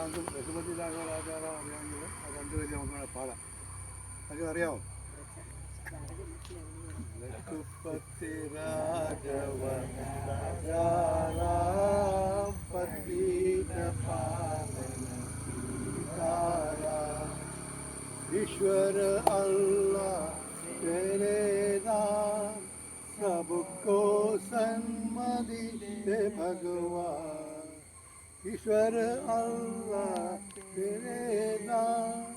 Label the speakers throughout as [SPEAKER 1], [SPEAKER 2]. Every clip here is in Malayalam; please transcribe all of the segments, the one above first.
[SPEAKER 1] രണ്ടാമതും രഘുപതി രാഘവ രാജാറാം അറിയാമെങ്കിൽ ആ രണ്ടുപേരും നമുക്ക് പാടാം അത് അറിയാമോ രഘുപതി രാഘവ രാജാറാം പതിത പാവന സീതാറാം ईश्वर अल्लाह तेरे नाम सबको सन्मति दे भगवान ईश्वर अल्लाह तेरे नाम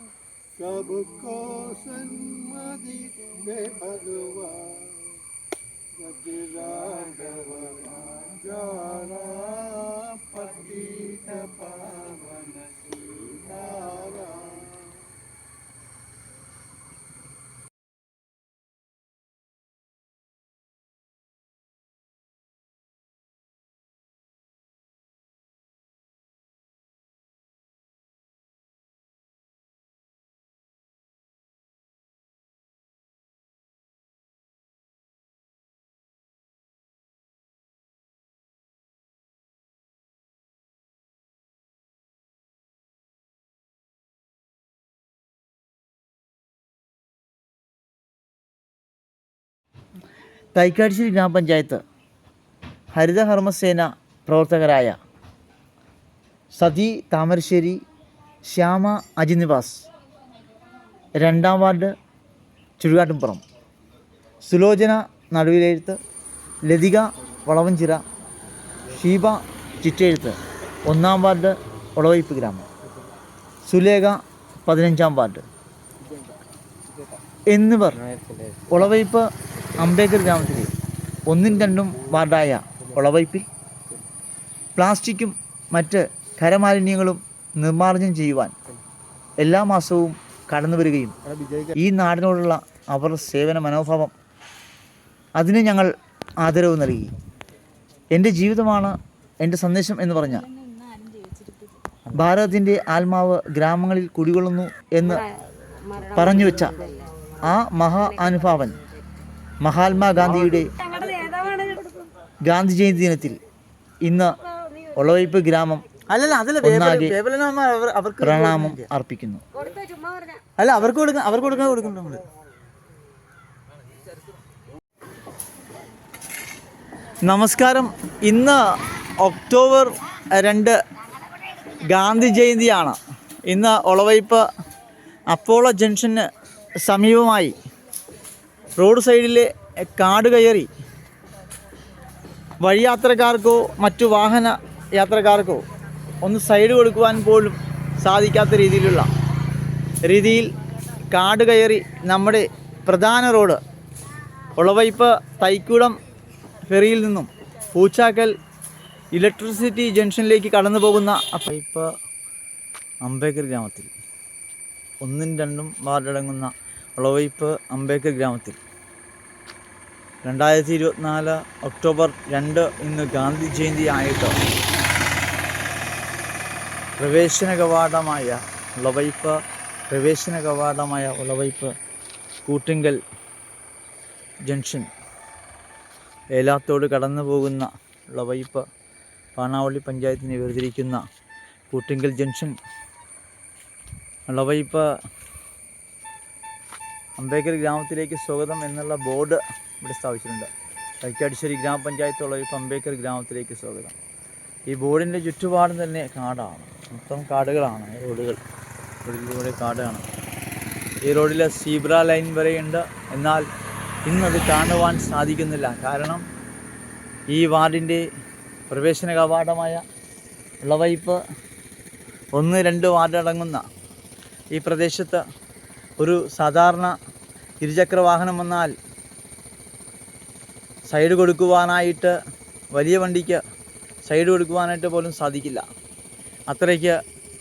[SPEAKER 1] सबको सन्मति दे भगवान गति राघव जारा पतित पावन सीताराम
[SPEAKER 2] തൈക്കാടിശ്ശേരി ഗ്രാമപഞ്ചായത്ത് ഹരിതകർമ്മസേന പ്രവർത്തകരായ സതി താമരശ്ശേരി ശ്യാമ അജിനിവാസ് രണ്ടാം വാർഡ് ചുഴുകാട്ടുംപുറം സുലോചന നടുവിലെഴുത്ത് ലതിക വളവഞ്ചിറ ഷീബ ചിറ്റെഴുത്ത് ഒന്നാം വാർഡ് ഒളവയ്പ് ഗ്രാമം സുലേഖ പതിനഞ്ചാം വാർഡ്. എന്നിവർ ഒളവയ്പ് അംബേദ്കർ ഗ്രാമത്തിൽ ഒന്നും രണ്ടും വാർഡായ ഒളവയ്പിൽ പ്ലാസ്റ്റിക്കും മറ്റ് ഖരമാലിന്യങ്ങളും നിർമ്മാർജനം ചെയ്യുവാൻ എല്ലാ മാസവും കടന്നു വരികയും ഈ നാടിനോടുള്ള അവർ സേവന മനോഭാവം അതിന് ഞങ്ങൾ ആദരവ് നൽകി. എന്റെ ജീവിതമാണ് എന്റെ സന്ദേശം എന്ന് പറഞ്ഞ ഭാരതത്തിന്റെ ആത്മാവ് ഗ്രാമങ്ങളിൽ കുടികൊള്ളുന്നു എന്ന് പറഞ്ഞു വെച്ച ആ മഹാ അനുഭാവൻ മഹാത്മാഗാന്ധിയുടെ ഗാന്ധി ജയന്തി ദിനത്തിൽ ഇന്ന് ഒളവയ്പ് ഗ്രാമം
[SPEAKER 3] അല്ലല്ല അതല്ല
[SPEAKER 2] ഒന്നാകെ
[SPEAKER 3] അവർക്ക്
[SPEAKER 2] പ്രണാമം അർപ്പിക്കുന്നു.
[SPEAKER 3] അല്ല അവർക്ക് കൊടുക്കാൻ അവർക്ക് കൊടുക്കാൻ കൊടുക്കുന്നുണ്ട് നമ്മൾ
[SPEAKER 2] നമസ്കാരം. ഇന്ന് ഒക്ടോബർ രണ്ട് ഗാന്ധി ജയന്തിയാണ്. ഇന്ന് ഒളവയ്പ് അപ്പോളോ ജംഗ്ഷന് സമീപമായി റോഡ് സൈഡിലെ കാട് കയറി. വഴിയാത്രക്കാർക്കോ മറ്റു വാഹന യാത്രക്കാർക്കോ ഒന്ന് സൈഡ് കൊടുക്കുവാൻ പോലും സാധിക്കാത്ത രീതിയിലുള്ള രീതിയിൽ കാട് കയറി നമ്മുടെ പ്രധാന റോഡ് ഉളവൈപ്പ് തൈക്കുടം ഫെറിയിൽ നിന്നും പൂച്ചാക്കൽ ഇലക്ട്രിസിറ്റി ജംഗ്ഷനിലേക്ക് കടന്നു പോകുന്ന പൈപ്പ് അംബേദ്കർ ഗ്രാമത്തിൽ. ഒന്നും രണ്ടും വാർഡടങ്ങുന്ന ഉളവൈപ്പ് അംബേദ്കർ ഗ്രാമത്തിൽ. രണ്ടായിരത്തി ഇരുപത്തിനാല് ഒക്ടോബർ രണ്ട് ഇന്ന് ഗാന്ധി ജയന്തി ആയിട്ട് പ്രവേശന കവാടമായ ഉളവയ്പ് പ്രവേശന കവാടമായ ഉളവയ്പ് കൂട്ടിങ്കൽ ജംഗ്ഷൻ ഏലാത്തോട് കടന്നു പോകുന്ന ഉളവയ്പ് പാണാവള്ളി പഞ്ചായത്തിനെ വേർതിരിക്കുന്ന കൂട്ടിങ്കൽ ജംഗ്ഷൻ. ഉളവയ്പ് അംബേദ്കർ ഗ്രാമത്തിലേക്ക് സ്വാഗതം എന്നുള്ള ബോർഡ് ഇവിടെ സ്ഥാപിച്ചിട്ടുണ്ട്. തൈക്കാടിശ്ശേരി ഗ്രാമപഞ്ചായത്തുള്ള ഒരു പമ്പേക്കർ ഗ്രാമത്തിലേക്ക് സ്വാഗതം. ഈ ബോർഡിന്റെ ചുറ്റുപാടും തന്നെ കാടാണ്. മൊത്തം കാടുകളാണ് റോഡുകൾ. റോഡിലൂടെ കാടാണ്. ഈ റോഡിലെ സീബ്ര ലൈൻ വരെയുണ്ട്. എന്നാൽ ഇന്നത് കാണുവാൻ സാധിക്കുന്നില്ല. കാരണം ഈ വാർഡിന്റെ പ്രവേശന കവാടമായ ഉളവയ്പ് ഒന്ന് രണ്ട് വാർഡടങ്ങുന്ന ഈ പ്രദേശത്ത് ഒരു സാധാരണ ഇരുചക്ര വാഹനം വന്നാൽ സൈഡ് കൊടുക്കുവാനായിട്ട് വലിയ വണ്ടിക്ക് സൈഡ് കൊടുക്കുവാനായിട്ട് പോലും സാധിക്കില്ല. അത്രയ്ക്ക്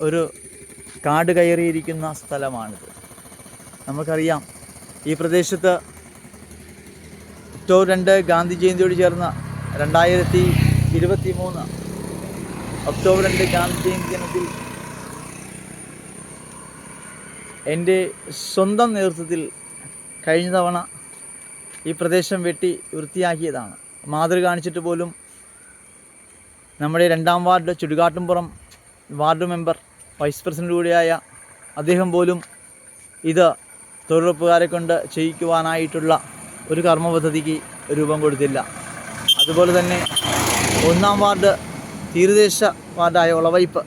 [SPEAKER 2] ഒരു കാട് കയറിയിരിക്കുന്ന സ്ഥലമാണിത്. നമുക്കറിയാം ഈ പ്രദേശത്ത് ഒക്ടോബർ രണ്ട് ഗാന്ധി ജയന്തിയോട് ചേർന്ന് രണ്ടായിരത്തി ഇരുപത്തി മൂന്ന് ഒക്ടോബർ രണ്ട് ഗാന്ധി ജയന്തി ദിനത്തിൽ എന്റെ സ്വന്തം നേതൃത്വത്തിൽ കഴിഞ്ഞ തവണ ഈ പ്രദേശം വെട്ടി വൃത്തിയാക്കിയതാണ്. മാതൃ കാണിച്ചിട്ട് പോലും നമ്മുടെ രണ്ടാം ward Chudukattumpuram ward member vice president കൂടിയായ അദ്ദേഹം പോലും ഇത് തൊഴിലുറപ്പുകാരെ കൊണ്ട് ചെയ്യിക്കുവാനായിട്ടുള്ള ഒരു കർമ്മ പദ്ധതിക്ക് രൂപം കൊടുത്തില്ല. അതുപോലെ തന്നെ ഒന്നാം വാർഡ് തീരദേശ വാർഡായ ഒളവയ്പ്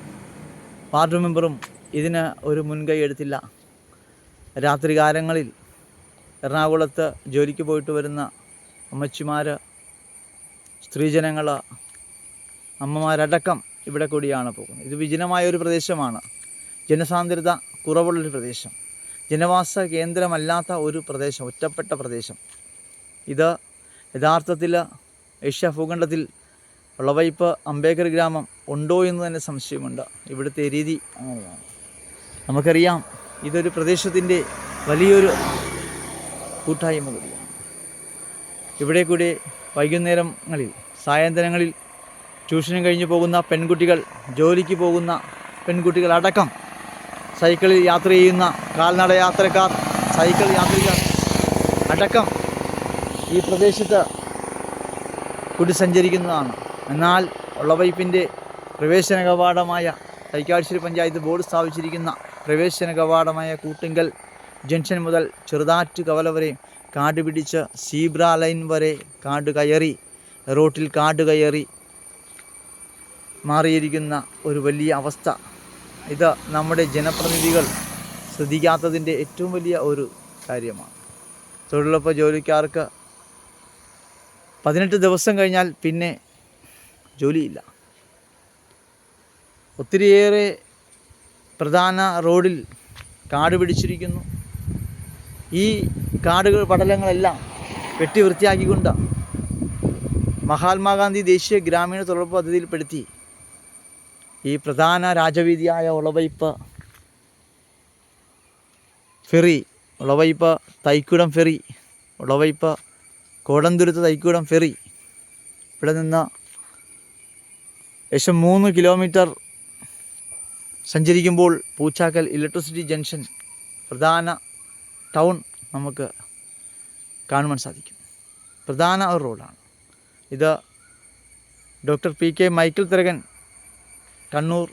[SPEAKER 2] വാർഡ് മെമ്പറും ഇതിന് ഒരു മുൻകൈ എടുത്തില്ല. രാത്രികാലങ്ങളിൽ എറണാകുളത്ത് ജോലിക്ക് പോയിട്ട് വരുന്ന അമ്മച്ചിമാർ സ്ത്രീജനങ്ങൾ അമ്മമാരടക്കം ഇവിടെ കൂടിയാണ് പോകുന്നത്. ഇത് വിജനമായ ഒരു പ്രദേശമാണ്. ജനസാന്ദ്രത കുറവുള്ളൊരു പ്രദേശം. ജനവാസ കേന്ദ്രമല്ലാത്ത ഒരു പ്രദേശം ഒറ്റപ്പെട്ട പ്രദേശം. ഇത് യഥാർത്ഥത്തിൽ ഏഷ്യ ഭൂഖണ്ഡത്തിൽ ഉളവയ്പ് അംബേദ്കർ ഗ്രാമം ഉണ്ടോ എന്ന് തന്നെ സംശയമുണ്ട്. ഇവിടുത്തെ രീതി അങ്ങനെയാണ്. നമുക്കറിയാം ഇതൊരു പ്രദേശത്തിന്റെ വലിയൊരു കൂട്ടായ്മ കൂടിയാണ് ഇവിടെ കൂടി വൈകുന്നേരങ്ങളിൽ സായന്തനങ്ങളിൽ ട്യൂഷനും കഴിഞ്ഞ് പോകുന്ന പെൺകുട്ടികൾ ജോലിക്ക് പോകുന്ന പെൺകുട്ടികൾ അടക്കം സൈക്കിളിൽ യാത്ര ചെയ്യുന്ന കാൽനട യാത്രക്കാർ സൈക്കിൾ യാത്രികർ അടക്കം ഈ പ്രദേശത്ത് കൂടി സഞ്ചരിക്കുന്നതാണ് എന്നാൽ ഉള്ളവയ്പ്പിന്റെ പ്രവേശന കവാടമായ തൈക്കാശ്ശേരി പഞ്ചായത്ത് ബോർഡ് സ്ഥാപിച്ചിരിക്കുന്ന പ്രവേശന കവാടമായ കൂട്ടിങ്കൽ ജംഗ്ഷൻ മുതൽ ചെറുതാറ്റ് കവല വരെ കാട് പിടിച്ച് സീബ്ര ലൈൻ വരെ കാട് കയറി റോട്ടിൽ കാട് കയറി മാറിയിരിക്കുന്ന ഒരു വലിയ അവസ്ഥ. ഇത് നമ്മുടെ ജനപ്രതിനിധികൾ ശ്രദ്ധിക്കാത്തതിന്റെ ഏറ്റവും വലിയ ഒരു കാര്യമാണ്. തൊഴിലുറപ്പ് ജോലിക്കാർക്ക് പതിനെട്ട് ദിവസം കഴിഞ്ഞാൽ പിന്നെ ജോലിയില്ല. ഒത്തിരിയേറെ പ്രധാന റോഡിൽ കാട് പിടിച്ചിരിക്കുന്നു. ഈ കാടുകൾ പടലങ്ങളെല്ലാം വെട്ടി വൃത്തിയാക്കിക്കൊണ്ട് മഹാത്മാഗാന്ധി ദേശീയ ഗ്രാമീണ തൊഴിലുറപ്പ് പദ്ധതിയിൽപ്പെടുത്തി ഈ പ്രധാന രാജവീതിയായ Ulavaipu ferry Ulavaipu Thaikkudam ferry Ulavaipu Kodanthuruthu Thaikkudam ferry. ഇവിടെ നിന്ന് ഏകദേശം മൂന്ന് കിലോമീറ്റർ സഞ്ചരിക്കുമ്പോൾ പൂച്ചാക്കൽ ഇലക്ട്രിസിറ്റി ജംഗ്ഷൻ പ്രധാന ടൗൺ നമുക്ക് കാണുവാൻ സാധിക്കും. പ്രധാന ഒരു റോഡാണ്. ഇത് doctor P K Michael Tharakan Kannur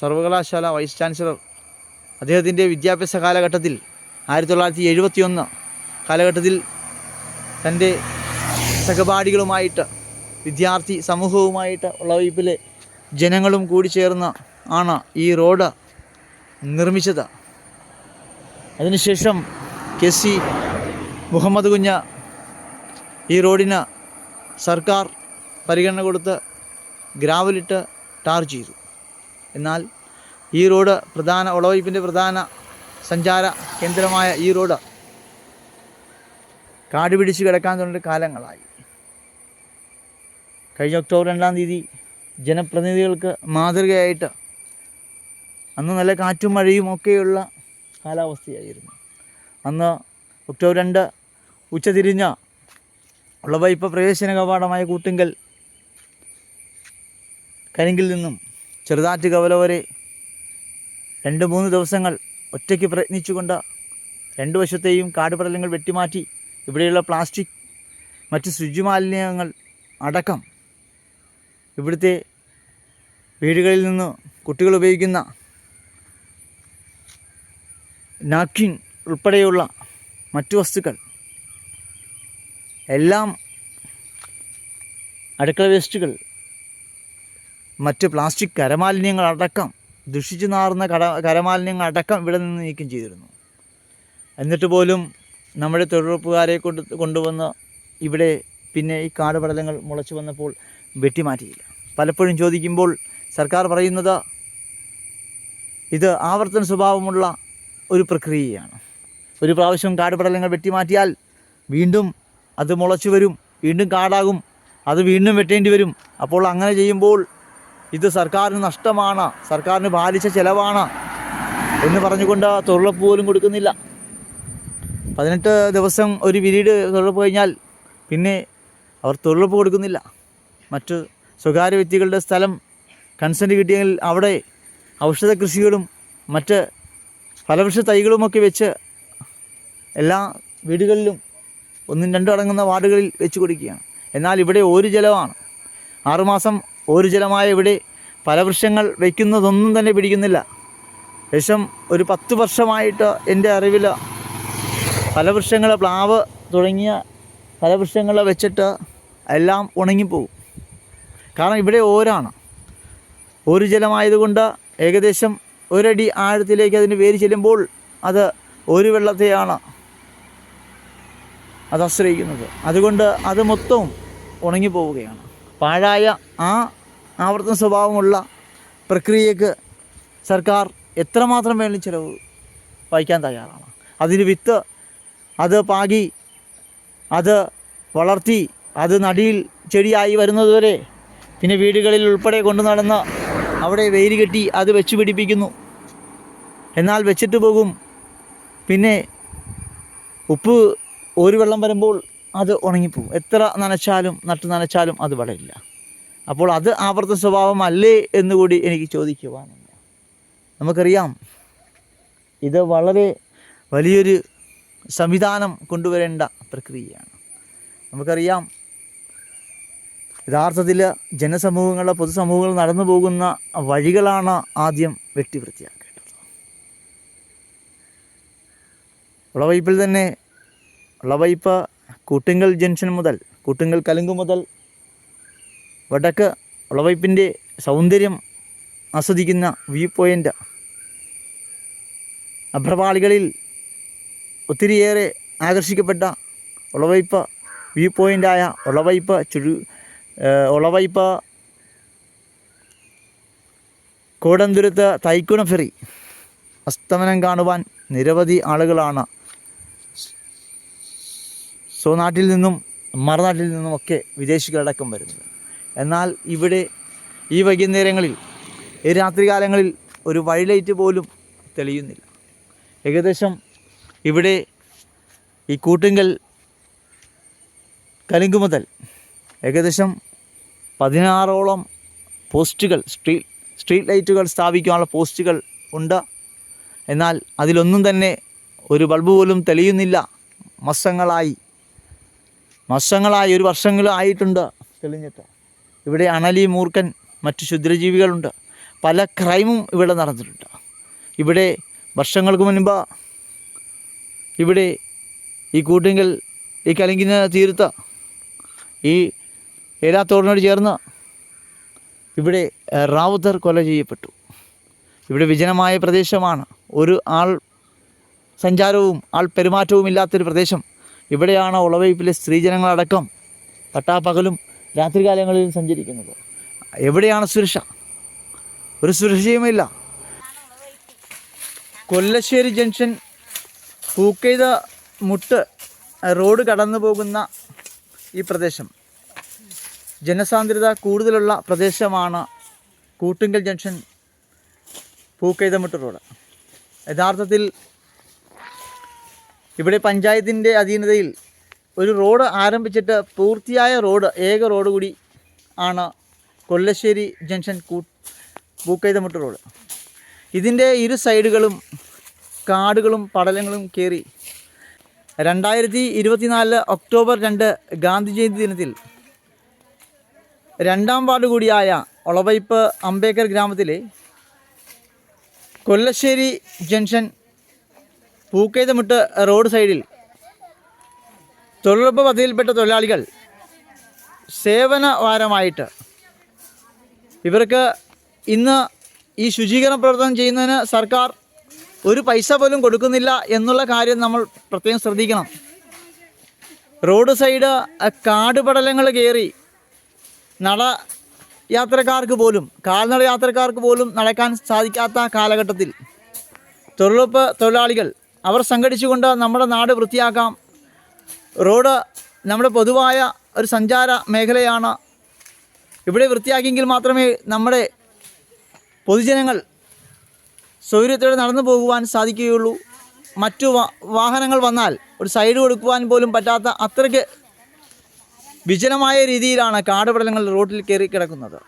[SPEAKER 2] സർവകലാശാല വൈസ് ചാൻസലർ അദ്ദേഹത്തിന്റെ വിദ്യാഭ്യാസ കാലഘട്ടത്തിൽ ആയിരത്തി തൊള്ളായിരത്തി എഴുപത്തി ഒന്ന് കാലഘട്ടത്തിൽ തന്റെ സഹപാഠികളുമായിട്ട് വിദ്യാർത്ഥി സമൂഹവുമായിട്ട് ഉള്ള വൈപ്പിലെ ജനങ്ങളും കൂടി ചേർന്ന് ആണ് ഈ റോഡ് നിർമ്മിച്ചത്. അതിനുശേഷം കെ സി മുഹമ്മദ് കുഞ്ഞ ഈ റോഡിന് സർക്കാർ പരിഗണന കൊടുത്ത് ഗ്രാവലിട്ട് ടാർ ചെയ്തു. എന്നാൽ ഈ റോഡ് പ്രധാന ഒളവയ്പ്പിന്റെ പ്രധാന സഞ്ചാര കേന്ദ്രമായ ഈ റോഡ് കാട് പിടിച്ച് കിടക്കാൻ തുടങ്ങിയ കാലങ്ങളായി. കഴിഞ്ഞ ഒക്ടോബർ രണ്ടാം തീയതി ജനപ്രതിനിധികൾക്ക് മാതൃകയായിട്ട് അന്ന് നല്ല കാറ്റും മഴയും ഒക്കെയുള്ള കാലാവസ്ഥയായിരുന്നു. അന്ന് ഒക്ടോബർ രണ്ട് ഉച്ചതിരിഞ്ഞ ഉളവയ്പ പ്രവേശന കവാടമായ കൂട്ടിങ്കൽ കരിങ്കിൽ നിന്നും ചെറുതാറ്റ് കവല വരെ രണ്ട് മൂന്ന് ദിവസങ്ങൾ ഒറ്റയ്ക്ക് പ്രയത്നിച്ചുകൊണ്ട് രണ്ടു വശത്തെയും കാടുപടലങ്ങൾ വെട്ടിമാറ്റി ഇവിടെയുള്ള പ്ലാസ്റ്റിക് മറ്റ് ശുചിമാലിന്യങ്ങൾ അടക്കം ഇവിടുത്തെ വീടുകളിൽ നിന്ന് കുട്ടികൾ ഉപയോഗിക്കുന്ന നാപ്കിൻ ഉൾപ്പെടെയുള്ള മറ്റു വസ്തുക്കൾ. എല്ലാം അടുക്കള വേസ്റ്റുകൾ മറ്റ് പ്ലാസ്റ്റിക് കരമാലിന്യങ്ങൾ അടക്കം ദുഷിച്ചു നാറുന്ന കട കരമാലിന്യങ്ങൾ അടക്കം ഇവിടെ നിന്ന് നീക്കം ചെയ്തിരുന്നു. എന്നിട്ട് പോലും നമ്മുടെ തൊഴിലുറപ്പുകാരെ കൊണ്ട് കൊണ്ടുവന്ന് ഇവിടെ പിന്നെ ഈ കാട് പടലങ്ങൾ മുളച്ചു വന്നപ്പോൾ വെട്ടിമാറ്റിയില്ല. പലപ്പോഴും ചോദിക്കുമ്പോൾ സർക്കാർ പറയുന്നത് ഇത് ആവർത്തന സ്വഭാവമുള്ള ഒരു പ്രക്രിയയാണ്. ഒരു പ്രാവശ്യം കാടുപടലങ്ങൾ വെട്ടിമാറ്റിയാൽ വീണ്ടും അത് മുളച്ചു വരും വീണ്ടും കാടാകും അത് വീണ്ടും വെട്ടേണ്ടി വരും. അപ്പോൾ അങ്ങനെ ചെയ്യുമ്പോൾ ഇത് സർക്കാരിന് നഷ്ടമാണ് സർക്കാരിന് ബാധിച്ച ചിലവാണ് എന്ന് പറഞ്ഞുകൊണ്ട് തൊഴിലുറപ്പ് പോലും കൊടുക്കുന്നില്ല. പതിനെട്ട് ദിവസം ഒരു പിരീഡ് തൊഴിലുറപ്പ് കഴിഞ്ഞാൽ പിന്നെ അവർ തൊഴിലുറപ്പ് കൊടുക്കുന്നില്ല. മറ്റ് സ്വകാര്യ വ്യക്തികളുടെ സ്ഥലം കൺസെന്റ് കിട്ടിയെങ്കിൽ അവിടെ ഔഷധ കൃഷികളും മറ്റ് ഫലവൃക്ഷ തൈകളുമൊക്കെ വെച്ച് എല്ലാ വീടുകളിലും ഒന്നും രണ്ടും അടങ്ങുന്ന വാർഡുകളിൽ വെച്ച് കൊടുക്കുകയാണ്. എന്നാൽ ഇവിടെ ഒരു ജലമാണ്. ആറുമാസം ഒരു ജലമായ ഇവിടെ ഫലവൃക്ഷങ്ങൾ വയ്ക്കുന്നതൊന്നും തന്നെ പിടിക്കുന്നില്ല. ഏകദേശം ഒരു പത്ത് വർഷമായിട്ട് എന്റെ അറിവിൽ ഫലവൃക്ഷങ്ങൾ പ്ലാവ് തുടങ്ങിയ ഫലവൃക്ഷങ്ങൾ വെച്ചിട്ട് എല്ലാം ഉണങ്ങിപ്പോകും. കാരണം ഇവിടെ ഓരാണ്. ഒരു ജലമായതുകൊണ്ട് ഏകദേശം ഒരടി ആഴത്തിലേക്ക് അതിന് വേര് ചെല്ലുമ്പോൾ അത് ഒരു വെള്ളത്തെയാണ് അത് ആശ്രയിക്കുന്നത്. അതുകൊണ്ട് അത് മൊത്തവും ഉണങ്ങിപ്പോവുകയാണ്. പാഴായ ആ ആവർത്തന സ്വഭാവമുള്ള പ്രക്രിയക്ക് സർക്കാർ എത്രമാത്രം വേണം ചിലവ് വഹിക്കാൻ തയ്യാറാണ്. അതിന് വിത്ത് അത് പാകി അത് വളർത്തി അത് നടിയിൽ ചെടിയായി വരുന്നതുവരെ പിന്നെ വീടുകളിൽ ഉൾപ്പെടെ കൊണ്ടു നടന്ന് അവിടെ വെയിൽ കെട്ടി അത് വെച്ച് പിടിപ്പിക്കുന്നു. എന്നാൽ വെച്ചിട്ട് പോകും. പിന്നെ ഉപ്പ് ഒരു വെള്ളം വരുമ്പോൾ അത് ഉണങ്ങിപ്പോവും. എത്ര നനച്ചാലും നട്ട് നനച്ചാലും അത് വളരില്ല. അപ്പോൾ അത് ആവർത്ത സ്വഭാവമല്ലേ എന്നുകൂടി എനിക്ക് ചോദിക്കുവാനുണ്ട്. നമുക്കറിയാം ഇത് വളരെ വലിയൊരു സംവിധാനം കൊണ്ടുവരേണ്ട പ്രക്രിയയാണ്. നമുക്കറിയാം യഥാർത്ഥത്തിൽ ജനസമൂഹങ്ങൾ പൊതുസമൂഹങ്ങൾ നടന്നു പോകുന്ന വഴികളാണ് ആദ്യം വെട്ടി വൃത്തിയാക്കേണ്ടത് ഉളവയ്പിൽ തന്നെ ഉളവയ്പ് കൂട്ടുങ്കൽ ജംഗ്ഷൻ മുതൽ കൂട്ടുങ്കൽ കലുങ്ക് മുതൽ വടക്ക് ഉളവയ്പ്പിന്റെ സൗന്ദര്യം ആസ്വദിക്കുന്ന വ്യൂ പോയിന്റ് അഭ്രപാളികളിൽ ഒത്തിരിയേറെ ആകർഷിക്കപ്പെട്ട ഉളവയ്പ് വ്യൂ പോയിന്റായ ഉളവയ്പ് ചുഴു കൂടന്തുരുത്ത് കോടന്തുരത്ത് തൈക്കുണ ഫെറി അസ്തമനം കാണുവാൻ നിരവധി ആളുകളാണ്. സ്വനാട്ടിൽ നിന്നും മറുനാട്ടിൽ നിന്നുമൊക്കെ വിദേശികളടക്കം വരുന്നത്. എന്നാൽ ഇവിടെ ഈ വൈകുന്നേരങ്ങളിൽ ഈ രാത്രികാലങ്ങളിൽ ഒരു വഴിലൈറ്റ് പോലും തെളിയുന്നില്ല. ഏകദേശം ഇവിടെ ഈ കൂട്ടുങ്കൽ കലുങ്ക് മുതൽ ഏകദേശം പതിനാറോളം പോസ്റ്റുകൾ സ്ട്രീറ്റ് സ്ട്രീറ്റ് ലൈറ്റുകൾ സ്ഥാപിക്കാനുള്ള പോസ്റ്റുകൾ ഉണ്ട്. എന്നാൽ അതിലൊന്നും തന്നെ ഒരു ബൾബ് പോലും തെളിയുന്നില്ല. മാസങ്ങളായി. മാസങ്ങളായി ഒരു വർഷങ്ങളായിട്ടുണ്ട് തെളിഞ്ഞിട്ട്. ഇവിടെ അണലി മൂർഖൻ മറ്റു ക്ഷുദ്രജീവികളുണ്ട്. പല ക്രൈമും ഇവിടെ നടന്നിട്ടുണ്ട്. ഇവിടെ വർഷങ്ങൾക്ക് മുൻപ് ഇവിടെ ഈ കൂട്ടിങ്കിൽ ഈ കലങ്കിന് തീർത്ത ഈ ഏലാത്തോടിനോട് ചേർന്ന് ഇവിടെ റാവുത്തർ കൊല ചെയ്യപ്പെട്ടു. ഇവിടെ വിജനമായ പ്രദേശമാണ്. ഒരു ആൾ സഞ്ചാരവും ആൾ പെരുമാറ്റവും ഇല്ലാത്തൊരു പ്രദേശം. ഇവിടെയാണ് ഉളവയ്പ്പിലെ സ്ത്രീജനങ്ങളടക്കം പട്ടാപ്പകലും രാത്രികാലങ്ങളിലും സഞ്ചരിക്കുന്നത്. എവിടെയാണ് സുരക്ഷ? ഒരു സുരക്ഷയുമില്ല. കൊല്ലശ്ശേരി ജംഗ്ഷൻ പൂക്കെയ്ത മുട്ട് റോഡ് കടന്നു പോകുന്ന ഈ പ്രദേശം. ജനസാന്ദ്രത കൂടുതലുള്ള പ്രദേശമാണ് കൂട്ടുങ്കൽ ജംഗ്ഷൻ പൂക്കൈതമുട്ട് റോഡ്. യഥാർത്ഥത്തിൽ ഇവിടെ പഞ്ചായത്തിന്റെ അധീനതയിൽ ഒരു റോഡ് ആരംഭിച്ചിട്ട് പൂർത്തിയായ റോഡ് ഏക റോഡ് കൂടി ആണ് കൊല്ലശ്ശേരി ജംഗ്ഷൻ കൂ പൂക്കൈതമുട്ട് റോഡ്. ഇതിന്റെ ഇരു സൈഡുകളും കാടുകളും പടലങ്ങളും കയറി. രണ്ടായിരത്തി ഇരുപത്തിനാല് ഒക്ടോബർ രണ്ട് ഗാന്ധി ജയന്തി ദിനത്തിൽ രണ്ടാം വാർഡ് കൂടിയായ ഒളവൈപ്പ് അംബേദ്കർ ഗ്രാമത്തിലെ കൊല്ലശ്ശേരി ജംഗ്ഷൻ പൂക്കേതമുട്ട് റോഡ് സൈഡിൽ തൊഴിലുറപ്പ് പദ്ധതിയിൽപ്പെട്ട തൊഴിലാളികൾ സേവന വാരമായിട്ട് ഇവർക്ക് ഇന്ന് ഈ ശുചീകരണ പ്രവർത്തനം ചെയ്യുന്നതിന് സർക്കാർ ഒരു പൈസ പോലും കൊടുക്കുന്നില്ല എന്നുള്ള കാര്യം നമ്മൾ പ്രത്യേകം ശ്രദ്ധിക്കണം. റോഡ് സൈഡ് കാടുപടലങ്ങൾ കാട് പടലങ്ങൾ കയറി നട യാത്രക്കാർക്ക് പോലും കാൽനട യാത്രക്കാർക്ക് പോലും നടക്കാൻ സാധിക്കാത്ത കാലഘട്ടത്തിൽ തൊഴിലുറപ്പ് തൊഴിലാളികൾ അവർ സംഘടിച്ചുകൊണ്ട് നമ്മുടെ നാട് വൃത്തിയാക്കാം. റോഡ് നമ്മുടെ പൊതുവായ ഒരു സഞ്ചാര മേഖലയാണ്. ഇവിടെ വൃത്തിയാക്കിയെങ്കിൽ മാത്രമേ നമ്മുടെ പൊതുജനങ്ങൾ സൗകര്യത്തോടെ നടന്നു പോകുവാൻ സാധിക്കുകയുള്ളൂ. മറ്റു വാഹനങ്ങൾ വന്നാൽ ഒരു സൈഡ് കൊടുക്കുവാൻ പോലും പറ്റാത്ത അത്രയ്ക്ക് വിജനമായ രീതിയിലാണ് കാടുപടലങ്ങൾ റോഡിൽ കയറി കിടക്കുന്നത്.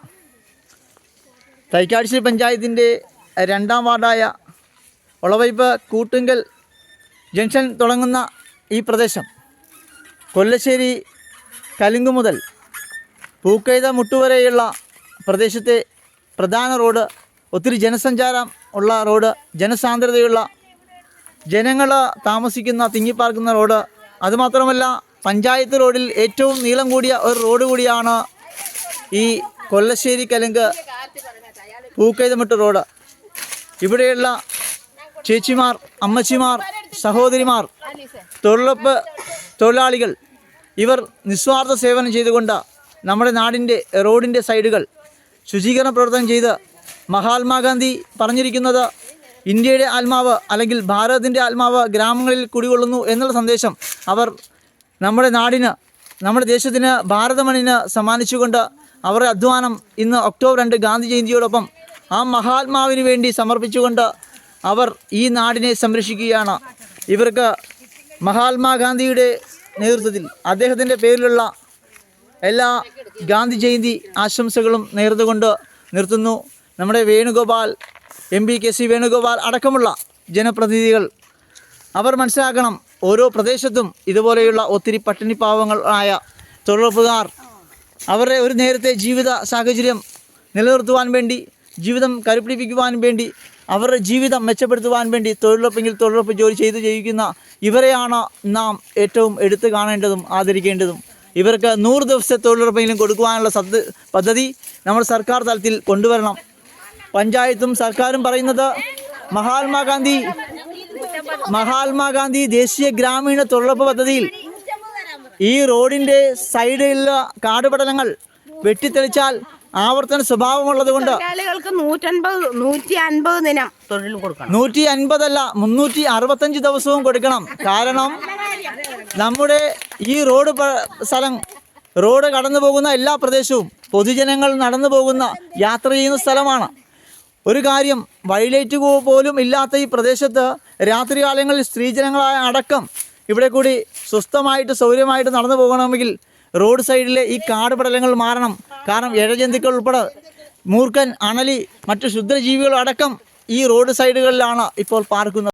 [SPEAKER 2] തൈക്കാടിശ്ശേരി പഞ്ചായത്തിന്റെ രണ്ടാം വാർഡായ ഒളവൈപ്പ് കൂട്ടുങ്കൽ ജംഗ്ഷൻ തുടങ്ങുന്ന ഈ പ്രദേശം കൊല്ലശ്ശേരി കലുങ്ക് മുതൽ പൂക്കൈത മുട്ടുവരെയുള്ള പ്രദേശത്തെ പ്രധാന റോഡ് ഒത്തിരി ജനസഞ്ചാരം ഉള്ള റോഡ് ജനസാന്ദ്രതയുള്ള ജനങ്ങൾ താമസിക്കുന്ന തിങ്ങിപ്പാർക്കുന്ന റോഡ്. അതുമാത്രമല്ല പഞ്ചായത്ത് റോഡിൽ ഏറ്റവും നീളം കൂടിയ ഒരു റോഡ് കൂടിയാണ് ഈ കൊല്ലശ്ശേരി കലുങ്ക് പൂക്കൈതമിട്ട് റോഡ്. ഇവിടെയുള്ള ചേച്ചിമാർ അമ്മച്ചിമാർ സഹോദരിമാർ തൊഴിലുറപ്പ് തൊഴിലാളികൾ ഇവർ നിസ്വാർത്ഥ സേവനം ചെയ്തുകൊണ്ട് നമ്മുടെ നാടിന്റെ റോഡിന്റെ സൈഡുകൾ ശുചീകരണ പ്രവർത്തനം ചെയ്ത് മഹാത്മാഗാന്ധി പറഞ്ഞിരിക്കുന്നത് ഇന്ത്യയുടെ ആത്മാവ് അല്ലെങ്കിൽ ഭാരതത്തിന്റെ ആത്മാവ് ഗ്രാമങ്ങളിൽ കുടികൊള്ളുന്നു എന്നുള്ള സന്ദേശം അവർ നമ്മുടെ നാടിന് നമ്മുടെ ദേശത്തിന് ഭാരതമണിന് സമ്മാനിച്ചുകൊണ്ട് അവരുടെ അധ്വാനം ഇന്ന് ഒക്ടോബർ രണ്ട് ഗാന്ധി ജയന്തിയോടൊപ്പം ആ മഹാത്മാവിന് വേണ്ടി സമർപ്പിച്ചുകൊണ്ട് അവർ ഈ നാടിനെ സംരക്ഷിക്കുകയാണ്. ഇവർക്ക് മഹാത്മാഗാന്ധിയുടെ നേതൃത്വത്തിൽ അദ്ദേഹത്തിന്റെ പേരിലുള്ള എല്ലാ ഗാന്ധി ജയന്തി ആശംസകളും നേർന്നുകൊണ്ട് നിർത്തുന്നു. നമ്മുടെ Venugopal M P K C Venugopal അടക്കമുള്ള ജനപ്രതിനിധികൾ അവർ മനസ്സിലാക്കണം ഓരോ പ്രദേശത്തും ഇതുപോലെയുള്ള ഒത്തിരി പട്ടിണിപ്പാവങ്ങൾ ആയ തൊഴിലുറപ്പുകാർ അവരുടെ ഒരു നേരത്തെ ജീവിത സാഹചര്യം നിലനിർത്തുവാൻ വേണ്ടി ജീവിതം കരുപിടിപ്പിക്കുവാൻ വേണ്ടി അവരുടെ ജീവിതം മെച്ചപ്പെടുത്തുവാൻ വേണ്ടി തൊഴിലുറപ്പെങ്കിൽ തൊഴിലുറപ്പ് ജോലി ചെയ്ത് ജീവിക്കുന്ന ഇവരെയാണ് നാം ഏറ്റവും എടുത്തു കാണേണ്ടതും ആദരിക്കേണ്ടതും. ഇവർക്ക് നൂറ് ദിവസത്തെ തൊഴിലുറപ്പെങ്കിലും കൊടുക്കുവാനുള്ള സദ് പദ്ധതി നമ്മൾ സർക്കാർ തലത്തിൽ കൊണ്ടുവരണം. പഞ്ചായത്തും സർക്കാരും പറയുന്നത് മഹാത്മാഗാന്ധി മഹാത്മാഗാന്ധി ദേശീയ ഗ്രാമീണ തൊഴിലുറപ്പ് പദ്ധതിയിൽ ഈ റോഡിന്റെ സൈഡിലുള്ള കാടുപടലങ്ങൾ വെട്ടിത്തെളിച്ചാൽ ആവർത്തന സ്വഭാവമുള്ളത് കൊണ്ട്
[SPEAKER 4] നൂറ്റി
[SPEAKER 2] അൻപതല്ല മുന്നൂറ്റി അറുപത്തഞ്ച് ദിവസവും കൊടുക്കണം. കാരണം നമ്മുടെ ഈ റോഡ് സ്ഥലം റോഡ് കടന്നു പോകുന്ന എല്ലാ പ്രദേശവും പൊതുജനങ്ങൾ നടന്നു പോകുന്ന യാത്ര ചെയ്യുന്ന സ്ഥലമാണ്. ഒരു കാര്യം വൈലൈറ്റ് പോലും ഇല്ലാത്ത ഈ പ്രദേശത്ത് രാത്രികാലങ്ങളിൽ സ്ത്രീജനങ്ങളായ അടക്കം ഇവിടെ കൂടി സ്വസ്ഥമായിട്ട് സൗകര്യമായിട്ട് നടന്നു പോകണമെങ്കിൽ റോഡ് സൈഡിലെ ഈ കാട് പടലങ്ങൾ മാറണം. കാരണം ഇഴജന്തുക്കൾ ഉൾപ്പെടെ മൂർഖൻ അണലി മറ്റു ക്ഷുദ്രജീവികൾ അടക്കം ഈ റോഡ് സൈഡുകളിലാണ് ഇപ്പോൾ പാർക്കുന്നത്.